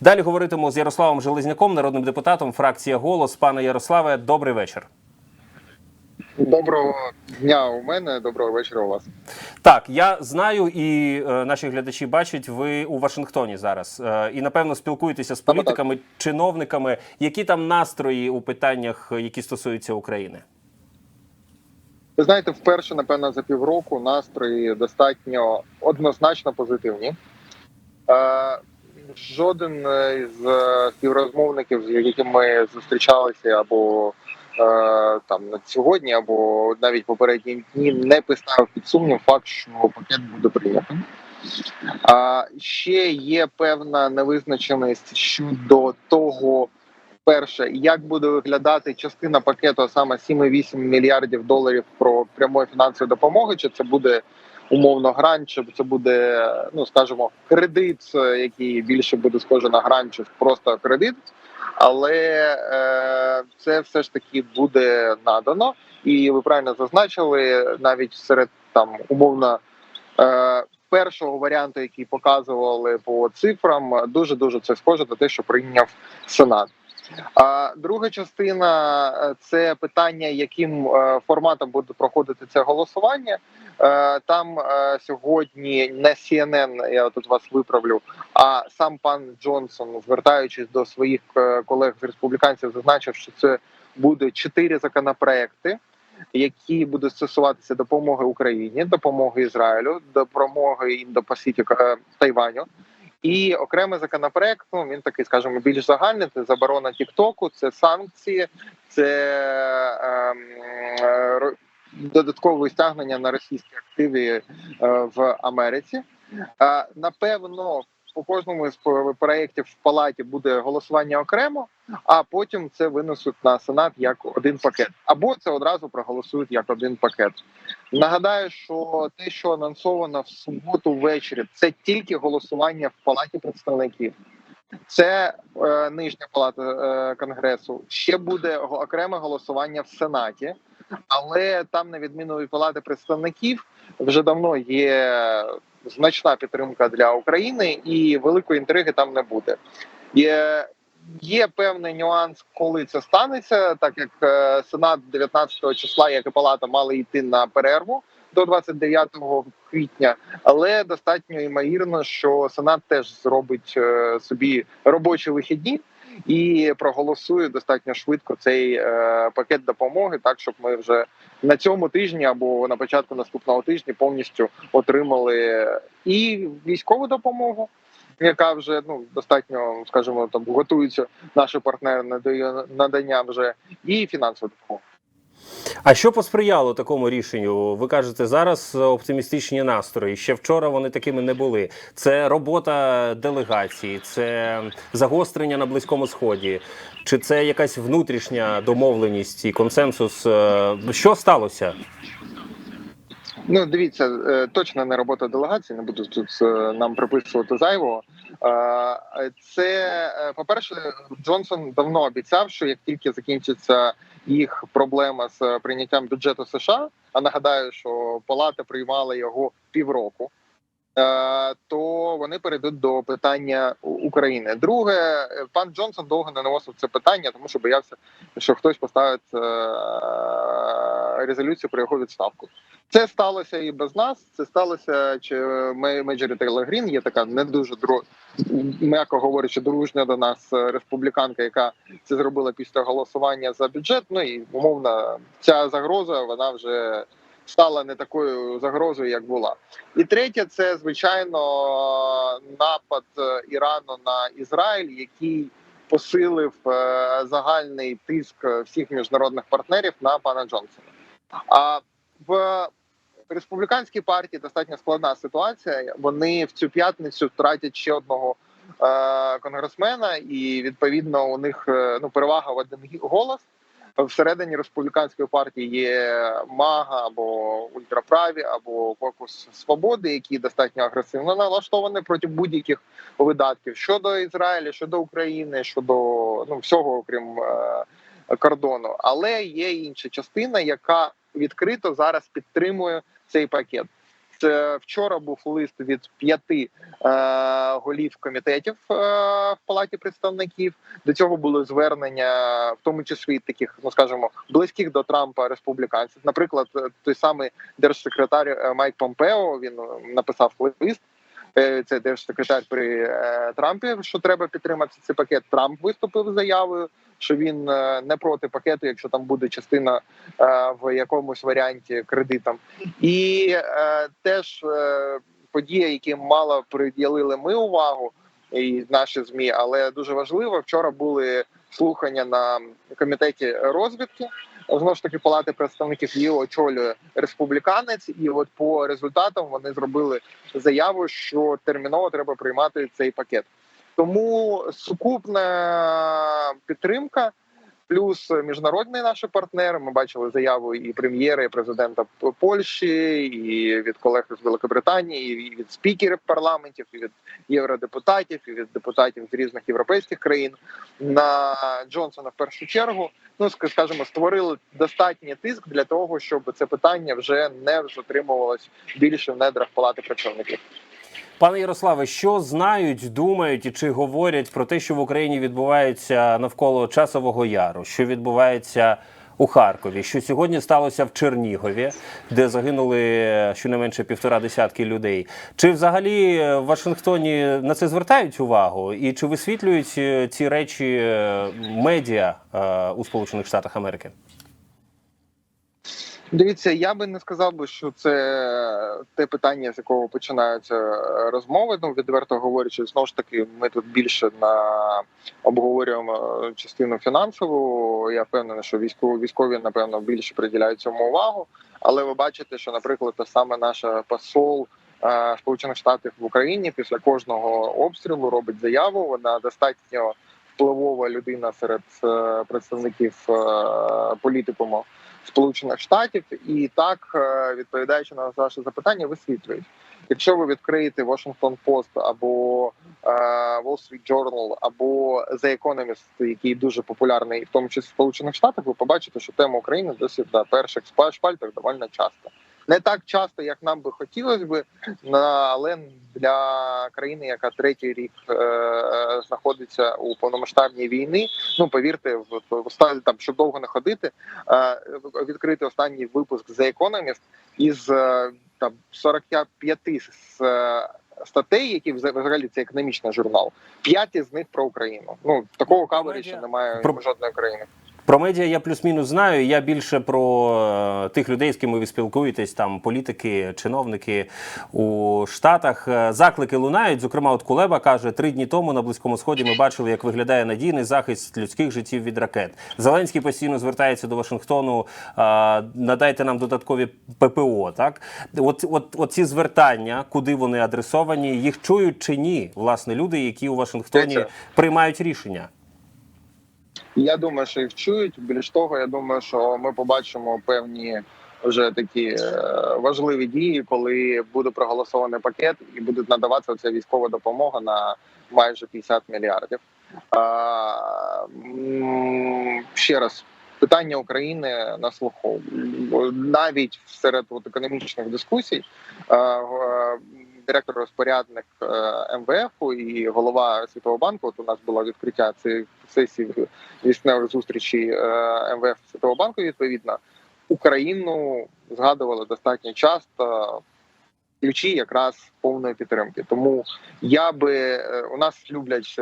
Далі говоритиму з Ярославом Железняком, народним депутатом, фракція голос. Пане Ярославе, добрий вечір. Доброго дня у мене, доброго вечора у вас. Так, я знаю, і е, наші глядачі бачать, ви у Вашингтоні зараз. Е, і напевно спілкуєтеся з Саме так. політиками, чиновниками. Які там настрої у питаннях, е, які стосуються України? Ви знаєте, вперше, напевно, за півроку настрої достатньо однозначно позитивні. Е, жоден із е, співрозмовників, з якими ми зустрічалися або е, там сьогодні, або навіть попередні дні, не поставив під сумнів факт, що пакет буде прийнятим. А ще є певна невизначеність щодо того, перше, як буде виглядати частина пакету, а саме 7,8 мільярдів доларів про прямої фінансової допомоги, чи це буде умовно грант, чи це буде, ну скажімо, кредит, е, який більше буде схоже на грант, чи просто кредит. Але е, це все ж таки буде надано, і ви правильно зазначили, навіть серед там умовно е, першого варіанту, який показували по цифрам, дуже дуже це схоже на те, що прийняв Сенат. А друга частина е, це питання, яким е, форматом буде проходити це голосування. Е, Там сьогодні не CNN, я тут вас виправлю, а сам пан Джонсон, звертаючись до своїх колег з республіканців, зазначив, що це буде чотири законопроекти, які будуть стосуватися допомоги Україні, допомоги Ізраїлю, допомоги індопасифіка е, Тайваню. І окремий законопроект, ну він такий, скажімо, більш загальний. Це заборона Тіктоку, це санкції, це ем, е, додаткове стягнення на російські активи е, в Америці. Е, напевно, по кожному з проєктів в палаті буде голосування окремо, а потім це винесуть на сенат як один пакет, або це одразу проголосують як один пакет. Нагадаю, що те, що анонсовано в суботу ввечері, це тільки голосування в палаті представників. Це е, нижня палата е, конгресу. Ще буде окреме голосування в сенаті, але там, на відміну від палати представників, вже давно є значна підтримка для України, і великої інтриги там не буде. Є, є певний нюанс, коли це станеться, так як е, Сенат 19 числа, як і палата, мали йти на перерву до 29 квітня, але достатньо ймовірно, що Сенат теж зробить е, собі робочі вихідні. І проголосує достатньо швидко цей е, пакет допомоги, так щоб ми вже на цьому тижні або на початку наступного тижня повністю отримали і військову допомогу, яка вже ну достатньо, скажімо, там готуються наші партнери надання вже, і фінансову допомогу. А що посприяло такому рішенню? Ви кажете, зараз оптимістичні настрої. Ще вчора вони такими не були. Це робота делегації, це загострення на близькому сході, чи це якась внутрішня домовленість і консенсус? Е, Що сталося? Ну, дивіться, е, точно не робота делегації, не буду тут е, нам приписувати зайвого. Е, Це, е, по-перше, Джонсон давно обіцяв, що як тільки закінчиться їх проблема з прийняттям бюджету США, а нагадаю, що Палата приймала його півроку. То вони перейдуть до питання України. Друге, пан Джонсон довго не наносив це питання, тому що боявся, що хтось поставить резолюцію про його відставку. Це сталося і без нас. Це сталося чи Мейджорі Тейлор Грін є така не дуже дру... м'яко говорячи, дружня до нас е, республіканка, яка це зробила після голосування за бюджет. Ну і умовно, ця загроза вона вже стала не такою загрозою, як була. І третє, це звичайно напад е, Ірану на Ізраїль, який посилив е, загальний тиск всіх міжнародних партнерів на пана Джонсона. А в республіканській партії достатньо складна ситуація. Вони в цю п'ятницю втратять ще одного е, конгресмена, і відповідно у них е, ну перевага в один голос. Всередині республіканської партії є мага або ультраправі, або кокус свободи, які достатньо агресивно налаштовані проти будь-яких видатків щодо Ізраїля, щодо України, щодо ну всього окрім е, кордону. Але є інша частина, яка відкрито зараз підтримує цей пакет. Це вчора був лист від п'яти е, голів комітетів е, в палаті представників. До цього були звернення, в тому числі таких, ну скажімо, близьких до Трампа республіканців. Наприклад, е, той самий держсекретар е, Майк Помпео він е, написав лист. Е, Це держсекретар при е, Трампі, що треба підтримати цей пакет. Трамп виступив заявою, що він е, не проти пакету, якщо там буде частина в якомусь варіанті кредитам. І теж подія, які мало приділили ми увагу, і наші змі, але дуже важливо. Вчора були слухання на комітеті розвідки. Знову ж таки, палати представників її очолює республіканець, і от по результатам вони зробили заяву, що терміново треба приймати цей пакет. Тому сукупна підтримка. Плюс міжнародний наші партнери. Ми бачили заяву і прем'єра, і президента Польщі, і від колег з Великобританії, і від спікерів парламентів, і від євродепутатів, і від депутатів з різних європейських країн на Джонсона в першу чергу. Ну ск- скажімо, створили достатній тиск для того, щоб це питання вже не затримувалось більше в недрах палати представників. Пане Ярославе, що знають, думають і чи говорять про те, що в Україні відбувається навколо часового яру, що відбувається у Харкові, що сьогодні сталося в Чернігові, де загинули щонайменше півтора десятки людей. Чи взагалі в Вашингтоні на це звертають увагу? І чи висвітлюють е, ці речі е, медіа е, у Сполучених Штатах Америки? Дивіться, я би не сказав би, що це те питання, з якого починаються розмови. Ну відверто говорячи, знову ж таки, ми тут більше на обговорюємо частину фінансову. Я впевнений, що військові військові напевно більше приділяють цьому увагу. Але ви бачите, що, наприклад, та саме наша посол е, Сполучених Штатів в Україні після кожного обстрілу робить заяву. Вона достатньо впливова людина серед е, представників е, політикуму. Сполучених Штатів, і так е, відповідаючи на ваше запитання, висвітлюють. Якщо ви відкриєте Washington Post або е, Wall Street Journal, або The Economist, який дуже популярний, в тому числі в Сполучених Штатах, ви побачите, що тема України досі на перших шпальтах доволі часто. Не так часто, як нам би хотілося би, але для країни, яка третій рік е, знаходиться у повномасштабній війні, ну повірте, в, в, там, щоб довго не ходити, е, відкрити останній випуск The Economist із е, там 45 з, е, статей, які вза- взагалі це економічний журнал. П'ять із них про Україну. Ну такого каверу ще немає Про- жодної країни. Про медіа я плюс-мінус знаю. Я більше про е, тих людей, з ким ви спілкуєтесь, там політики, чиновники у Штатах. Е, Заклики лунають. Зокрема, от Кулеба каже, три дні тому на близькому сході ми бачили, як виглядає надійний захист людських життів від ракет. Зеленський постійно звертається до Вашингтону. е, Надайте нам додаткові ППО. Так, от, от, от ці звертання, куди вони адресовані, їх чують чи ні? Власне, люди, які у Вашингтоні приймають рішення. Я думаю, що їх чують. Більш того, я думаю, що ми побачимо певні вже такі е, важливі дії, коли буде проголосований пакет і буде надаватися ця військова допомога на майже 50 мільярдів. А, ще раз. Питання України на слуху навіть серед от, економічних дискусій. Е, Директор розпорядник е, МВФ і голова Світового банку. От у нас було відкриття цієї сесії вісневих зустрічей е, МВФ Світового банку. Відповідно, Україну згадували достатньо часто. Ключі якраз повної підтримки. Тому я би е, у нас люблять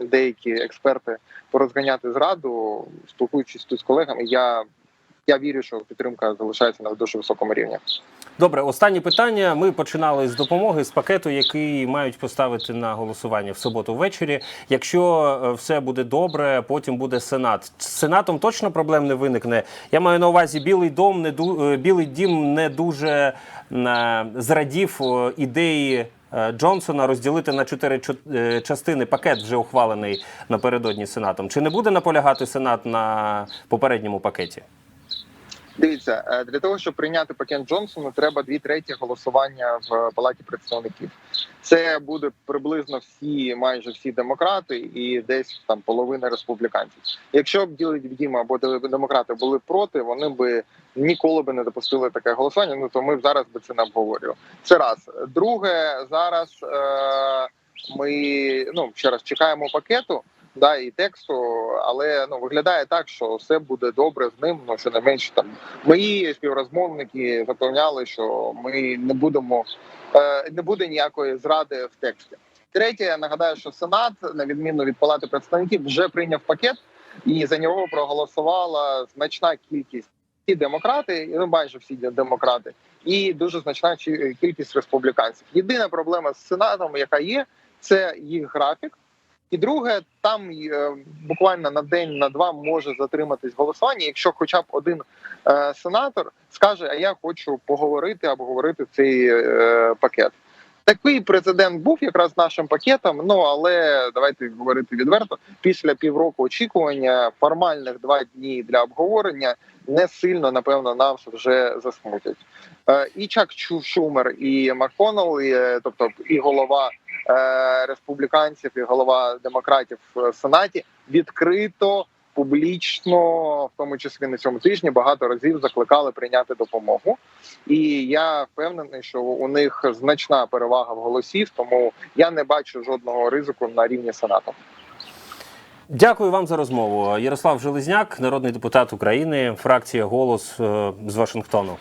деякі експерти порозганяти зраду, спілкуючись тут з колегами. Я, я вірю, що підтримка залишається на дуже високому рівні. Добре, останнє питання. Ми починали з допомоги з пакету, який мають поставити на голосування в суботу ввечері. Якщо е, все буде добре, потім буде сенат. З сенатом точно проблем не виникне. Я маю на увазі, білий дом не ду... е, білий дім не дуже е, зрадів ідеї. Джонсона розділити на чотири частини пакет вже ухвалений напередодні сенатом. Чи не буде наполягати сенат на попередньому пакеті? Дивіться, е, для того, щоб прийняти пакет Джонсону, треба дві треті голосування в палаті представників. Це буде приблизно всі, майже всі демократи, і десь там половина республіканців. Якщо б Діма або демократи були проти, вони би ніколи би не допустили таке голосування. Ну то ми б зараз би це не обговорювали. Це раз. Друге, зараз е, ми ну ще раз чекаємо пакету. Да, і тексту, але ну виглядає так, що все буде добре з ним. Ну що не менше там мої співрозмовники запевняли, що ми не будемо е, не буде ніякої зради в тексті. Третє, я нагадаю, що Сенат, на відміну від Палати представників, вже прийняв пакет, і за нього проголосувала значна кількість і демократи, ну майже всі демократи, і дуже значна кількість республіканців. Єдина проблема з сенатом, яка є, це їх графік. І друге, там е, буквально на день на два може затриматись голосування, якщо хоча б один е, сенатор скаже: А я хочу поговорити або говорити цей е, пакет. Такий прецедент був якраз нашим пакетом. Ну але давайте говорити відверто. Після півроку очікування формальних два дні для обговорення не сильно напевно нас вже засмутять. І Чак Шумер, і Макконнелл, і, тобто і голова республіканців, і голова демократів в Сенаті відкрито. Публічно, в тому числі на цьому тижні, багато разів закликали прийняти допомогу, і я впевнений, що у них значна перевага в голосів, тому я не бачу жодного ризику на рівні сенату. Дякую вам за розмову. Ярослав Железняк, народний депутат України, фракція Голос е, з Вашингтону.